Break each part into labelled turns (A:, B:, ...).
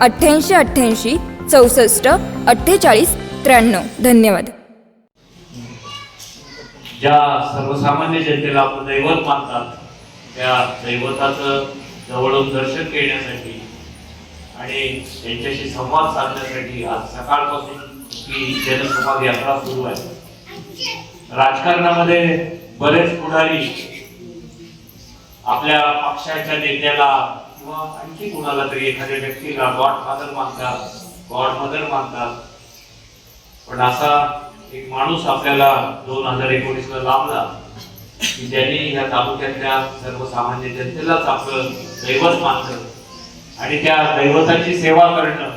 A: अठ्ठ्याऐंशी अठ्ठ्याऐंशी चौसष्ट अठ्ठेचाळीस त्र्याण्णव. धन्यवाद.
B: ज्या सर्वसामान्य जनतेला आपण दैवत मानतात त्या दैवताचं जवळून दर्शन घेण्यासाठी आणि त्यांच्याशी संवाद साधण्यासाठी आज सकाळपासून ही जनसंवाद यात्रा सुरू आहे. राजकारणामध्ये बरेच पुढारी आपल्या पक्षाच्या नेत्याला किंवा आणखी कुणाला तरी एखाद्या व्यक्तीला गॉड फादर मानतात गॉड मदर मानतात. पण असा एक माणूस आपल्याला दोन हजार एकोणीस ला लाभला की ज्यांनी या तालुक्यातल्या सर्वसामान्य जनतेलाच आपलं दैवत मानलं आणि त्या दैवताची सेवा करणं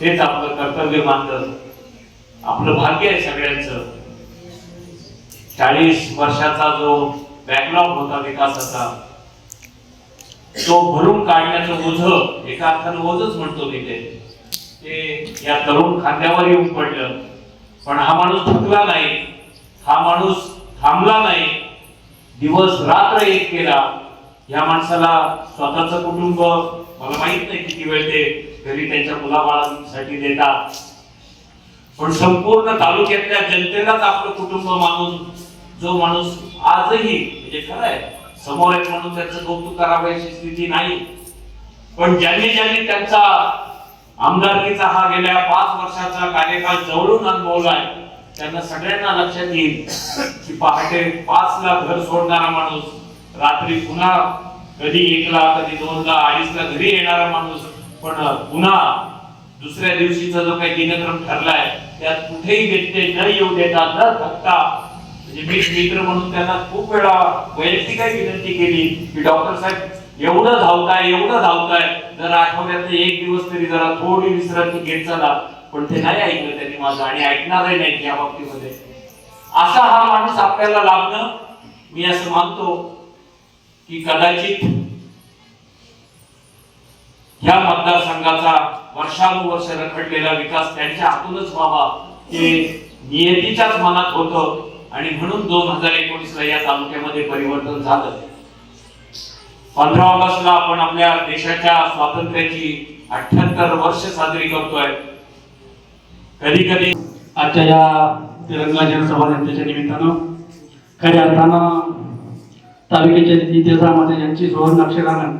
B: हेच आपलं कर्तव्य मानलं. आपलं भाग्य आहे सगळ्यांचं. चाळीस वर्षाचा जो बॅकलॉग होता विकासाचा तो भरून काढण्याचं ओझ एका अर्थानं ओझच म्हणतो मी ते. या तरुण खांद्यावर येऊन पडलं पण हा माणूस थकला नाही. हा माणूस थांबला नाही. दिवस रात्र एक केला. या माणसाला स्वतःचं कुटुंब मला माहीत नाही किती वेळ ते घरी त्यांच्या मुलाबाळांसाठी देतात. पण संपूर्ण तालुक्यातल्या जनतेलाच आपलं कुटुंब मानून जो माणूस आजही म्हणजे खरं आहे समोर आहेत म्हणून त्याचं कौतुक करावं अशी स्थिती नाही. पण ज्यांनी ज्यांनी त्यांचा आमदारकीचा हा गेल्या पाच वर्षाचा कार्यकाळ जवळून अनुभवलाय त्यांना सगळ्यांना लक्षात येईल की पहाटे पाच ला घर सोडणारा माणूस रात्री पुन्हा कधी एकला कधी दोनला अडीचला घरी येणारा माणूस पण पुन्हा दुसऱ्या दिवशीचा जो काही दिनक्रम ठरलाय त्यात कुठेही व्यत्यय न येऊ देता न थकता म्हणजे मी मित्र म्हणून त्यांना खूप वेळा वैयक्तिक विनंती केली की डॉक्टर साहेब एवढं धावताय एवढं धावताय. जर आठवड्यात एक दिवस तरी जरा थोडी विश्रांती घेत चला. पण ते नाही ऐकलं त्यांनी माझं आणि ऐकणारही नाही या बाबतीमध्ये. असा हा माणूस आपल्याला लाभणं मी असं मानतो की कदाचित या मतदारसंघाचा वर्षानुवर्ष रखडलेला विकास त्यांच्या हातूनच व्हावा हे नियतीच्याच मनात होतं. आणि म्हणून दोन हजार एकोणीसला या तालुक्यामध्ये परिवर्तन झालं. पंधरा ऑगस्टला आपण आपल्या देशाच्या स्वातंत्र्याची अठ्याहत्तर वर्ष साजरी करतोय. कधी कधी
C: आजच्या या तिरंगा जनसभा यांच्या निमित्तानं खऱ्या अर्थानं तालुक्याच्या इतिहासामध्ये ज्यांची सुवर्ण अक्षरानं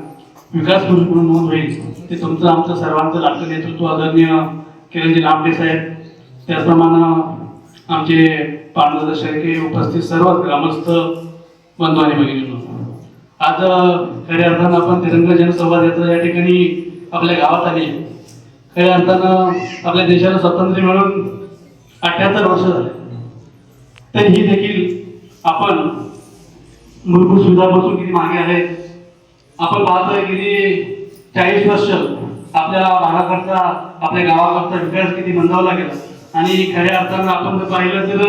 C: विकास पुरुष म्हणून नोंद होईल ते तुमचं आमचं सर्वांचं लागतं नेतृत्व आदरणीय किरणजी लांबडे साहेब. त्याचप्रमाणे आमचे पांडुरंग उपस्थित सर्व ग्रामस्थ बंधू आणि आज खऱ्या अर्थानं आपण तिरंगा जनसंवाद याचं या ठिकाणी आपल्या गावात आले खऱ्या अर्थानं आपल्या देशाला स्वातंत्र्य मिळून अठ्याहत्तर वर्ष झाले. तर ही देखील आपण मूलभूत सुविधापासून किती मागे आहे आपण पाहतोय किती चाळीस वर्ष आपल्या भागाकरता आपल्या गावाकरता विकास किती मंदावला गेला. आणि खऱ्या अर्थानं आपण जर पाहिलं तर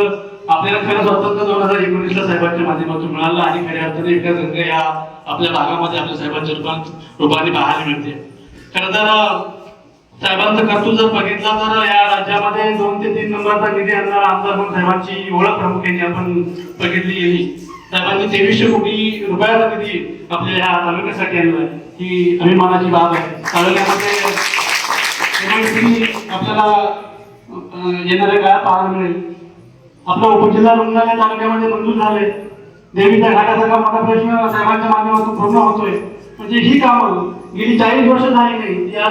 C: आपल्याला खरं स्वातंत्र्य दोन हजार एकोणीसला साहेबांच्या माध्यमातून मिळालं आणि खऱ्या अर्थाने विकास गंगा या आपल्या भागामध्ये आपल्या साहेबांच्या रूपात रूपाने पाहायला मिळते. खरं तर साहेबांचं कर्तृत्व जर बघितलं तर या राज्यामध्ये दोन ते तीन नंबरचा निधी आणणारा आमदार म्हणून साहेबांची ओळख प्रामुख्याने आपण बघितली गेली. साहेबांनी तेवीसशे कोटी रुपयाचा निधी आपल्या या तालुक्यासाठी आणला आहे. ही अभिमानाची बाब आहे. तालुक्यामध्ये आपल्याला येणाऱ्या काळात पाहायला मिळेल. आपलं उपजिल्हा रुग्णालय तालुक्यामध्ये मंजूर झाले देवीच्या घाटासारखा मोठा प्रश्न साहेबांच्या माध्यमातून पूर्ण होतोय. म्हणजे ही कामं गेली चाळीस वर्ष झाली नाही. या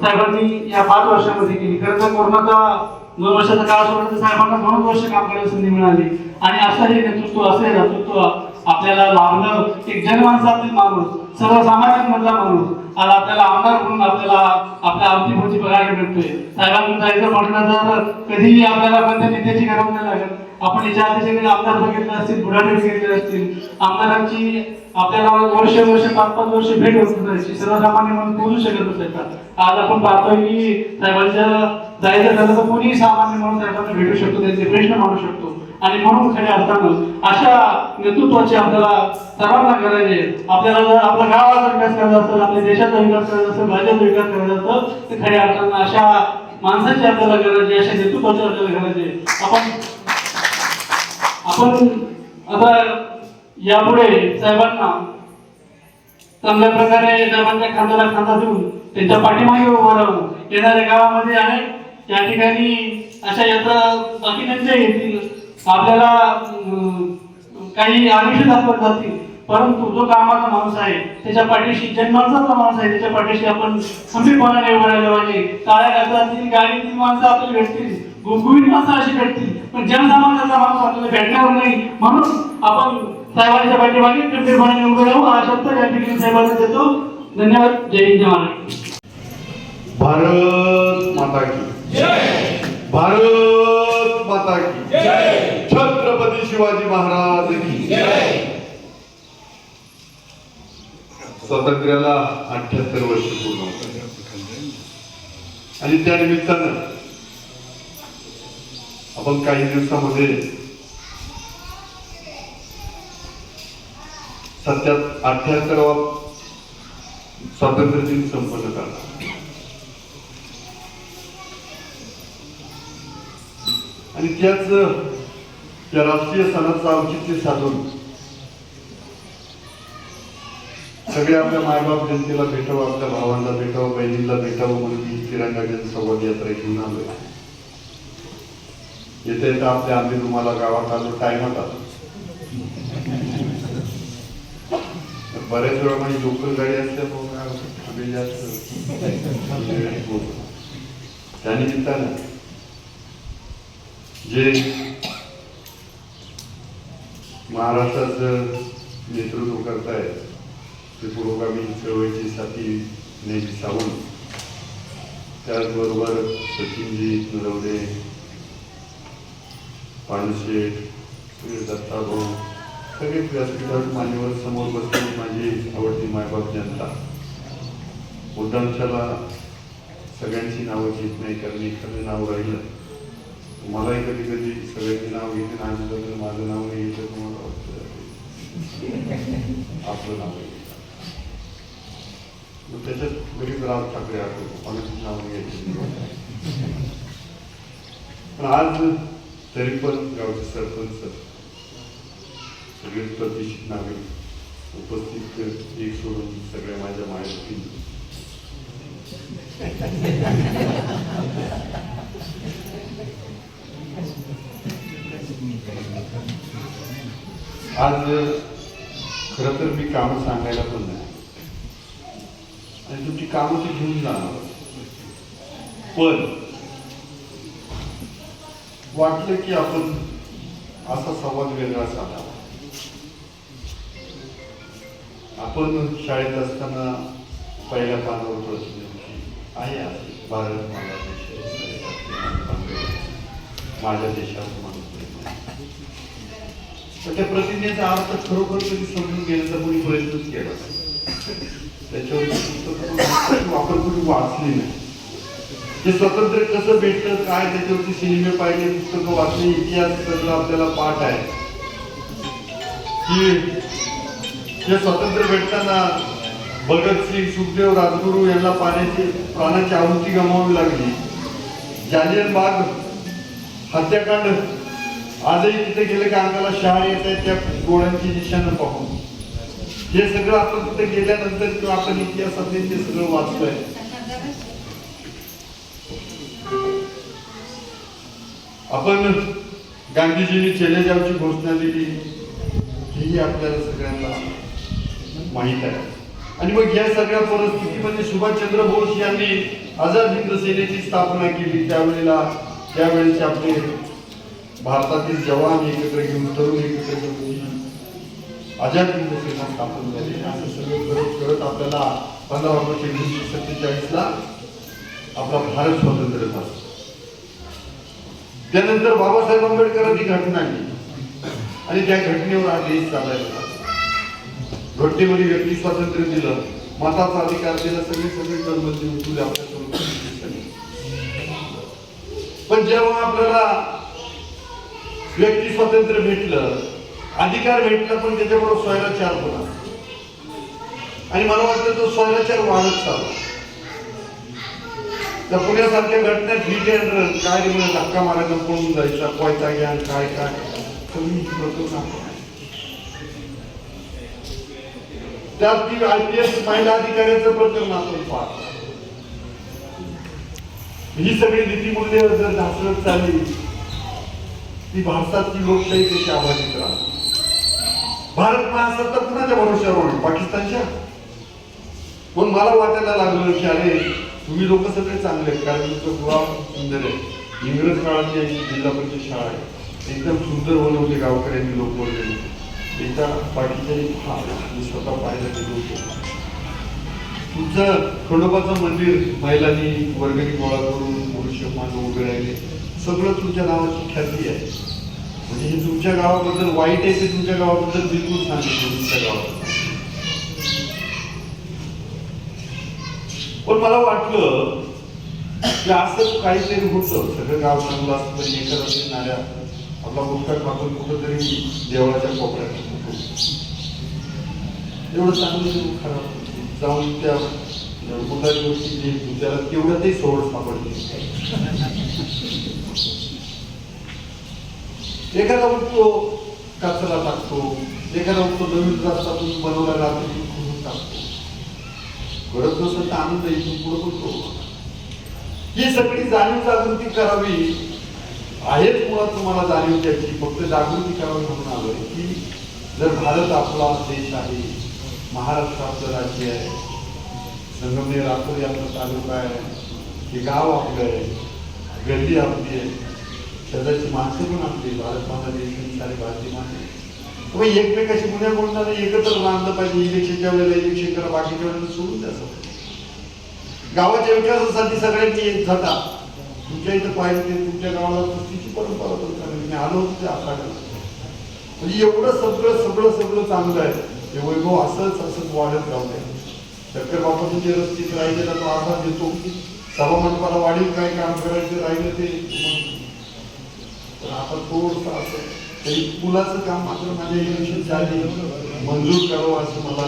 C: साहेबांनी या पाच वर्षामध्ये केली. खरं तर कोरोनाचा दोन वर्षाचा काळ सोडला तर साहेबांना दोन वर्ष काम करायला संधी मिळाली. आणि असं हे नेतृत्व असं हे नेतृत्व आपल्याला लाभलं एक जनमानसातील माणूस सर्वसामान्य मधला माणूस. आज आपल्याला आमदार म्हणून आपल्याला आपल्या अवतीभोवती बघायला भेटतोय साहेबांनी जायचं म्हटलं तर कधीही आपल्याला कोणत्या नेत्याची गरज नाही लागत. आपण याच्या आधी आमदार बघितले असतील बुढाडे बघितले असतील आमदारांची आपल्याला वर्ष वर्ष पाच पाच वर्ष भेट होत नसायची सर्वसामान्य म्हणून बोलू शकत नसायचा आज आपण पाहतोय की साहेबांच्या जायचं झालं तर कोणीही सामान्य म्हणून साहेबांना भेटू शकतो त्यांचे प्रश्न मांडू शकतो. आणि म्हणून खऱ्या अर्थानं अशा नेतृत्वाची आपल्याला सर्वांना गरज आहे आपल्याला जर आपल्या गावाचा विकास करायचा असेल आपल्या देशाचा विकास करायचा असेल राज्याचा विकास करायचा असेल तर खऱ्या अर्थानं अशा माणसाची आपल्याला गरज आहे अशा नेतृत्वाची आपल्याला गरज आहे आपण आपण आता यापुढे साहेबांना चांगल्या प्रकारे साहेबांच्या खांद्याला खांदा देऊन त्यांच्या पाठीमागे उभं राहून येणाऱ्या गावामध्ये अनेक या ठिकाणी अशा यात्रा बाकीच्यांच्या येतील. आपल्याला काही आयुष्य दाखवत जातील. परंतु जो कामाचा माणूस आहे त्याच्या पाठीशी जन्माचा माणूस आहे त्याच्या पाठीशी आपण खंबीरपणाने उभं राहिलं पाहिजे. काळ्या गाजातील गाडीतील माणसं आपल्याला भेटतील. गुबगुबीत माणसं अशी भेटतील. पण जनसामान्याचा माणूस आपल्याला भेटणार नाही म्हणून आपण साहेबांच्या पाठीमागे खंबीरपणाने उभे राहू. हा शब्द या ठिकाणी साहेबांना देतो. धन्यवाद. जय हिंद
D: भारत माता की भारत माता की छत्रपती शिवाजी महाराज की स्वातंत्र्याला अठ्याहत्तर वर्ष पूर्ण होतात. आणि त्या निमित्तानं आपण काही दिवसामध्ये सध्या अठ्याहत्तरावा स्वातंत्र्य दिन संपन्न करणार. आणि त्याच त्या राष्ट्रीय सणाचं औचित्य साधून सगळे आपल्या मायबाप जनतेला भेटावं आपल्या भावांना भेटावं बहिणींना भेटावं म्हणून मी तिरंगा जनसंवाद यात्रा घेऊन आलोय. येता येता आपल्या आम्ही तुम्हाला गावात आलो टायमात आलो बऱ्याच वेळा माझी लोकल गाडी असल्यामुळे आम्ही जास्त. त्यानिमित्तानं जे महाराष्ट्राचं नेतृत्व करतायत ते पुरोगामी चळवळीची साथी नेहमी सावंत त्याचबरोबर सचिनजी नरवडे पाणशेठ दत्ताभाऊ सगळे व्यासपीठात मान्यवर समोर बसलेली माझी आवडती मायबाप जनता. मुद्दामशाला सगळ्यांची नावं घेत नाही कारण एखादं नाव राहिलं. मलाही कधी कधी सगळ्यांची नाव घेते आणि जर माझं नाव नाही तर मला वाटतं. आपलं नाव आहे मग त्याच्यात गरीब राज ठाकरे आठवतो कोणाची नाव घ्यायची पण आज तरी पण गावचे सरपंच सगळे प्रतिष्ठित नागरिक उपस्थित एक सोडून सगळ्या माझ्या माहिती आज खरं तर मी कामं सांगायला पण नाही. आणि तुमची कामं ती घेऊन जाणार पण वाटलं की आपण असा संवाद वेगळा साधावा. आपण शाळेत असताना पहिल्या पानावर प्रश्न आहे भारत माझा देश माझ्या देशात पण त्या प्रतिज्ञेचा अर्थ खरोखर कधी समजून घेण्याचा कोणी प्रयत्नच केला त्याच्यावर वापर कोणी वाचली नाही. ते स्वातंत्र्य कसं भेटलं काय त्याच्यावरती सिनेमे पाहिले पुस्तकं वाचले इतिहास सगळं आपल्याला पाठ आहे. की हे स्वातंत्र्य भेटताना भगतसिंग सुखदेव राजगुरू यांना पाण्याची प्राणाची आहुती गमावी लागली. जालियन बाग हत्याकांड आजही तिथे गेलं की अंगाला शहा येत आहेत त्या गोळ्यांची निशाणं पाहून. हे सगळं आपण तिथे गेल्यानंतर किंवा आपण इतिहासातले ते सगळं वाचतोय. आपण गांधीजींनी चलेजावची घोषणा दिली. ही आपल्याला सगळ्यांना माहीत आहे. आणि मग या सगळ्या परिस्थितीमध्ये सुभाषचंद्र बोस यांनी आझाद हिंद सेनेची स्थापना केली. त्यावेळेला त्यावेळेस आपले भारतातील जवान एकत्र घेऊन तरुण एकत्र घेऊन ही आझाद सेना स्थापन झाली. असं सगळं करत करत आपल्याला पंधरा ऑगस्ट एकोणीसशे सत्तेचाळीसला आपला भारत स्वतंत्र झाला. त्यानंतर बाबासाहेब आंबेडकरांची घटना आली. आणि त्या घटनेवर हा देश चालायला घटनेमध्ये व्यक्ती स्वातंत्र्य दिलं. मताचा अधिकार दिला. सगळे सगळे कर्मचारी देऊन आपल्या पण जेव्हा आपल्याला व्यक्ती स्वातंत्र्य भेटलं अधिकार भेटला पण त्याच्याबरोबर स्वैराचार होणार. आणि मला वाटतं तो स्वैराचार वाढत चालला. तर पुण्यासारख्या घटनेत हिट अँड काय म्हणजे धक्का मारायचा पळून जायचा कोयता घ्या काय काय? सगळी त्यात ती आय पी एस महिला अधिकाऱ्याचं प्रकरण आपण पाहतो. ही सगळी नीतीमूल्य जर ढासळत चालली ती भारतातली लोकशाही त्याची आभासित राहते भारत महासत्ता कुणाच्या भरोश्यावर होईल पाकिस्तानच्या? पण मला वाटायला लागलं की अरे तुम्ही लोक सगळे चांगले आहेत कारण तुमचं गुलाम सुंदर आहे. इंग्रज काळातली अशी जिल्हा परिषद शाळा आहे. एकदम सुंदर बनवते गावकऱ्यांनी लोक वगैरे. एकदा बाकीच्या हा मी स्वतः पाहायला गेलो होतो. तुमचं खंडोबाचं मंदिर महिलांनी वर्गणी गोळा करून पुरुष मानव उभे राहिले. सगळं तुमच्या नावाची ख्याती आहे. म्हणजे हे तुमच्या गावाबद्दल वाईट आहे ते तुमच्या गावाबद्दल बिलकुल सांगितलं तुमच्या गावाबद्दल. पण मला वाटलं की असं काहीतरी होतं. सगळं गाव चांगलं असतं तरी एखादा तरी नाड्या आपला मुलगा टाकून कुठंतरी देवळाच्या कोपऱ्यात होतो. एवढं चांगलं खराब जाऊन त्या मुलाची गोष्टी जे त्याला तेवढं ते सोड सापडते एखादा उठतो कचरा टाकतो. एखादा उठतो नवीन रस्ता तुम्ही बनवला जातो खुलून टाकतो. करत नसेल तर आनंद इथून पुढे पण करू ही सगळी जाणीव जागृती करावी. आहेच मुळात तुम्हाला जाणीव द्यायची. फक्त जागृती करावी म्हणून आलोय की जर भारत आपला देश आहे महाराष्ट्राचं राज्य आहे संगमनेर रात्री आपला तालुका आहे हे गाव आपलं आहे गल्ली आपली आहे. शेजारची माणसं पण आपली भारत माझा देश सारे भारतीय माणसं मग एकमेकाशी गुन्ह्या बोलणार एकत्र बांधलं पाहिजे इलेक्शनच्या वेळेला इलेक्शन करा बाकीच्या वेळेला सोडून द्या सगळं. गावाच्या विकासासाठी सगळ्यांनी एक झाटा. तुमच्या इथं पाहिजे ते तुमच्या गावाला तिची परंपरा पण चांगली मी आलो होतो ते म्हणजे एवढं सगळं सगळं सगळं चांगलं आहे. हे वैभव असंच असंच वाढत राहू द्या. शंकर बापाचं जे रस्तीत राहिलेला तो आधार देतो. सभा मंडपाला वाढीव काही काम करायचं राहिलं ते मग पण आता थोडंसं असं तरी पुलाचं काम मात्र माझ्या इलेक्शन झाली. मंजूर करावं असं मला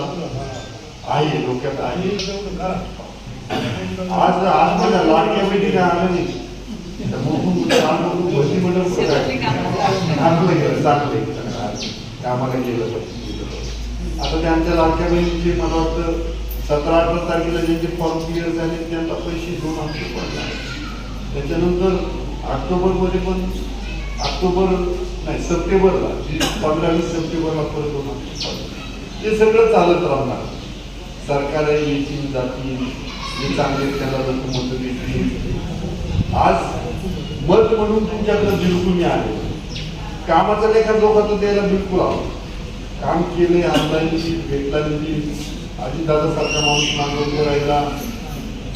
D: आहे डोक्यात आहे. आज आज माझ्या लाडक्या बहिणीला आलं नाही. भरती मंडळ चांगलं गेलं कामाला गेलं पाहिजे. आता त्यांच्या लाडक्या बहिणीचे मला वाटतं सतरा अठरा तारखेला ज्यांचे फॉर्म क्लिअर झाले त्यांना पैसे दोन हप्ते पडले त्याच्यानंतर ऑक्टोबरमध्ये पण ऑक्टोबर नाही सप्टेंबरला पंधरा वीस सप्टेंबरला परत दोन हप्ते ते सगळं चालत राहणार. सरकार येतील जातील. जे चांगले त्याला लोक मत देतील. आज मत म्हणून तुमच्याकडे बिलकुल मी आले कामाचा लेखा जोखा द्यायला बिलकुल आवडत काम केले ऑनलाईन भेटला निधी दादा सारखा माणूस नागरिक राहिला.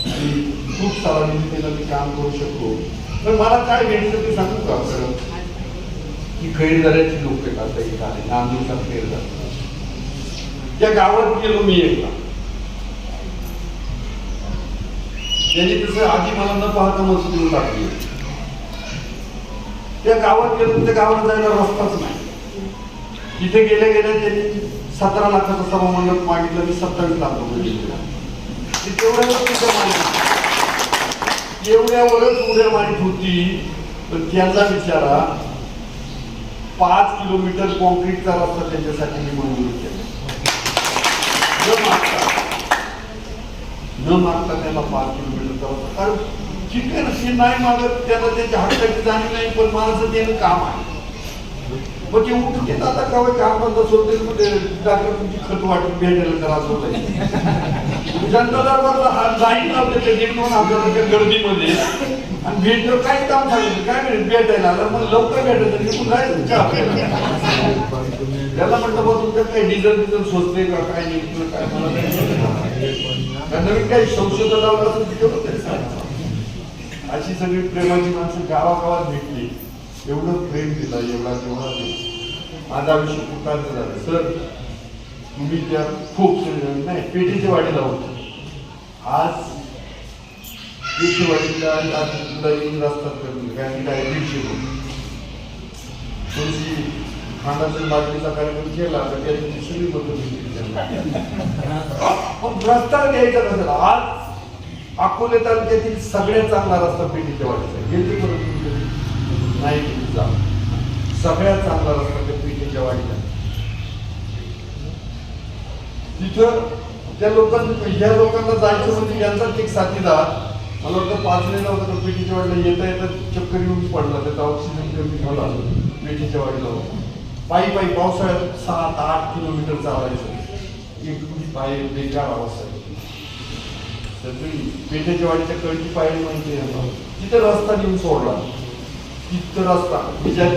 D: आणि खूप सारा निधी मी काम करू शकतो. तर मला काय घ्यायचं ते सांगू का खरं की खैरदाऱ्याची लोक आहेत येत आहे नांदूरचा खैरदार त्या गावात गेलो मी एकदा. त्यांनी तसं आधी मला न पाहता मजूर देऊन टाकली. त्या गावात गेलो त्या गावात जायला रस्ताच नाही. तिथे गेल्या गेल्या त्यांनी सतरा लाखाचं सभा मंडप मागितलं मी सत्तावीस लाख रुपये एवढ्यावरच उड्या मारित होती पण त्याचा विचारा पाच किलोमीटर कॉन्क्रीटचा रस्ता त्यांच्यासाठी मी मंजूर केला. न मागता न मागता त्याला पाच किलोमीटरचा रस्ता. कारण ठीक आहे ना नाही मागत त्याला त्याच्या हक्काची जाणीव नाही पण माझं देणं काम आहे. मग ते उठून येत आता कवा काम बंद सोडते मग डॉक्टर तुमची खत वाटून भेटायला करा होत. जनता दरबारला हा लाईन लावते ते दीड आपल्याला त्या गर्दीमध्ये. आणि भेटलं काय काम झालं काय मिळेल भेटायला आलं. मग लवकर भेटायचं निघून जायचं चहा त्याला म्हटलं बघ तुमचं काही डिझेल डिझेल सोचते का? काय नाही काय मला नवीन काही संशोधन लावलं असेल तिथे होतं. अशी सगळी प्रेमाची माणसं गावागावात भेटली. एवढं प्रेम दिला एवढा तेवढा दिला. माझं आयुष्य कुठाचं झालं सर तुम्ही त्या खूप नाही पेटीच्या वाडीला होते. आज पेटी वाडीला आज तुला येऊन रस्ता करून काय मी काय दीडशे तुमची थोडीशी खांडाच्या कार्यक्रम केला तर त्याची सगळी मतं पण रस्ता घ्यायचा नसेल. आज अकोले तालुक्यातील सगळ्यात चांगला रस्ता पेटीच्या वाडीचा गेली बरं तुम्ही. नाही जा सगळ्यात चांगला रस्ता त्या पेटीच्या वाडीला. तिथं त्या लोकांना ह्या लोकांना जायचं म्हणजे यांचाच एक साथीदार. मला वाटतं पाचलेला होता तर पेटीच्या वाडीला येता येता चक्कर येऊन पडला. त्याचा ऑक्सिजन कमी झाला. पेटीच्या वाडीला होता. पायी पायी पावसाळ्यात सात आठ किलोमीटर चालायचं. एक म्हणजे पाय बेकार अवस्था आहे. पेठेच्या वाडीच्या कळची पायरी म्हणजे तिथे रस्ता घेऊन सोडला. तिथं रस्ता. मी ज्या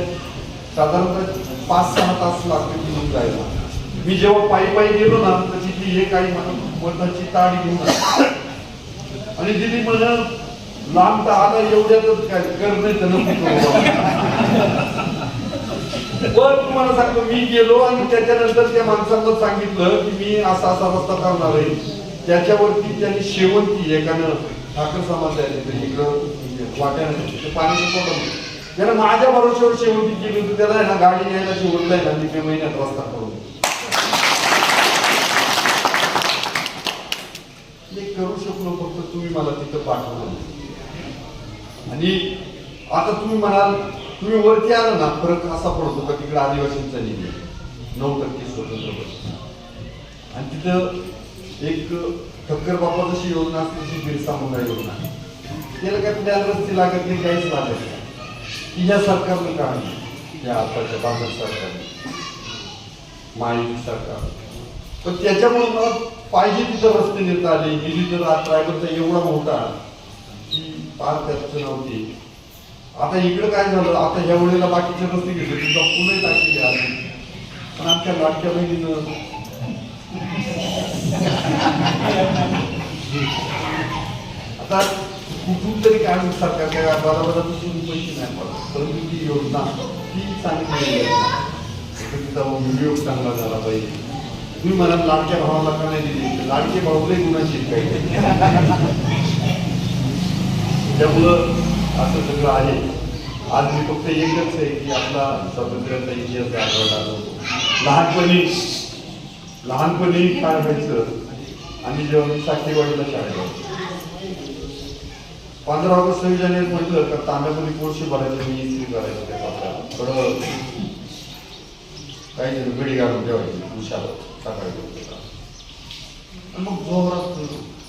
D: साधारणतः पाच सहा तास लागते तिथून जायला. मी जेव्हा पायी पायी गेलो ना तर तिथली हे काही मताची ताडी घेऊन आणि दिली म्हण लांब तर आता एवढ्यातच काय कर नाही तर वर तुम्हाला सांगतो मी गेलो आणि त्याच्यानंतर त्या माणसांना सांगितलं की मी असा असा रस्ता करणार आहे. त्याच्यावरती त्यांनी शेवंती एकानं ठाकर समाज आहे इकडं वाट्याने पाणी त्यानं माझ्या भरोश्यावर शेवटी केली होती त्याला आहे ना गाडी न्यायला शेवटला आहे ना मी मे महिन्यात रस्ता करून मी करू शकलो फक्त तुम्ही मला तिथं पाठवलं. आणि आता तुम्ही म्हणाल तुम्ही वरती आला ना फरक असा पडतो का तिकडे आदिवासींचा निधी नऊ टक्के स्वतंत्र आणि तिथं एक ठक्कर बापा जशी योजना असते तशी बिरसा मुंडा योजना. त्याला काय प्लॅन रस्ते लागत नाही काहीच लागत नाही. की या सरकारनं काढली या आताच्या भाजप सरकारने माहिती सरकार पण त्याच्यामुळे मला पाहिजे तिथं रस्ते नेता आले. गेली तर ड्रायव्हरचा एवढा मोठा. की फार त्याचं नव्हती. आता इकडं काय झालं? आता ह्या वेळेला बाकीचे रस्ते घेतले तुमचा पुणे टाकलेले आले पण आमच्या लाटक्या बहिणीनं. आता कुठून तरी काय म्हणून सरकार काय बरोबर पैसे नाही पडत परंतु ती योजना ती चांगली तिचा व्हिडिओ चांगला झाला पाहिजे. तुम्ही मला लाडक्या भावाला का नाही दिली? लाडके भाऊलाही गुणाशी काही. त्यामुळं असं सगळं आहे. आज मी फक्त एकच आहे की आपला स्वातंत्र्याचा इतिहास आठवडा लहानपणी लहानपणी काय व्हायचं? आम्ही जेव्हा मी शाळेत पंधरा ऑगस्ट सव्वीस जानेवारी म्हटलं का तांब्यामध्ये कोळशे भरायचे मी इस्त्री करायचं त्या पात्राला थोडं काही जण गडी घालून ठेवायची उशाला सकाळी आणि मग जोरात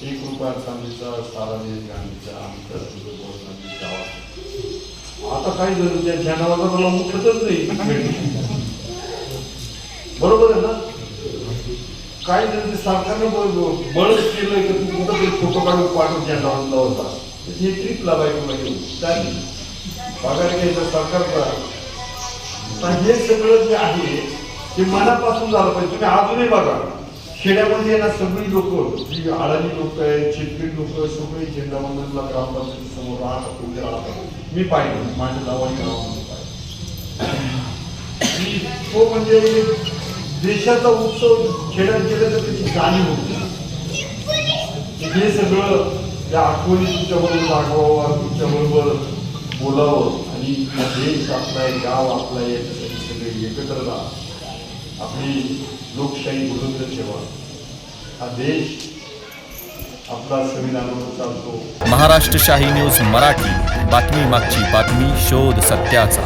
D: एक रुपया चांदीचा सारा देश गांधीचा आमचा तुझं आता काही जण त्या ध्यानाला मला मुखतच नाही. बरोबर आहे ना? काही जण ते सरकारनं बळच केलं की तू कुठं तरी फोटो काढून पाठवून जनावरांना होता हे ट्रीप लावायची म्हणजे चालेल पगार घ्यायचा सरकारचा पण हे सगळं जे आहे ते मनापासून झालं पाहिजे. तुम्ही अजूनही बघा खेड्यामध्ये ना सगळी लोक जी आडाणी लोक आहेत शेतकरी लोक सगळे झेंडावंदनला ग्रामपंचायती समोर राहतात उभे राहतात. मी पाहिजे माझ्या गावाने गावामध्ये तो म्हणजे देशाचा उत्सव खेड्यात गेला तर त्याची जाणीव होती. हे सगळं त्या आठवणी तुमच्याबरोबर दाखवावं तुमच्याबरोबर बोलावं आणि देश आपला आहे गाव आपला आहे याच्यासाठी सगळे एकत्र राहा. आपली लोकशाही बुलंद ठेवा. हा देश आपला संविधानावर चालतो.
E: महाराष्ट्र शाही न्यूज मराठी. बातमी मागची बातमी शोध सत्याचा.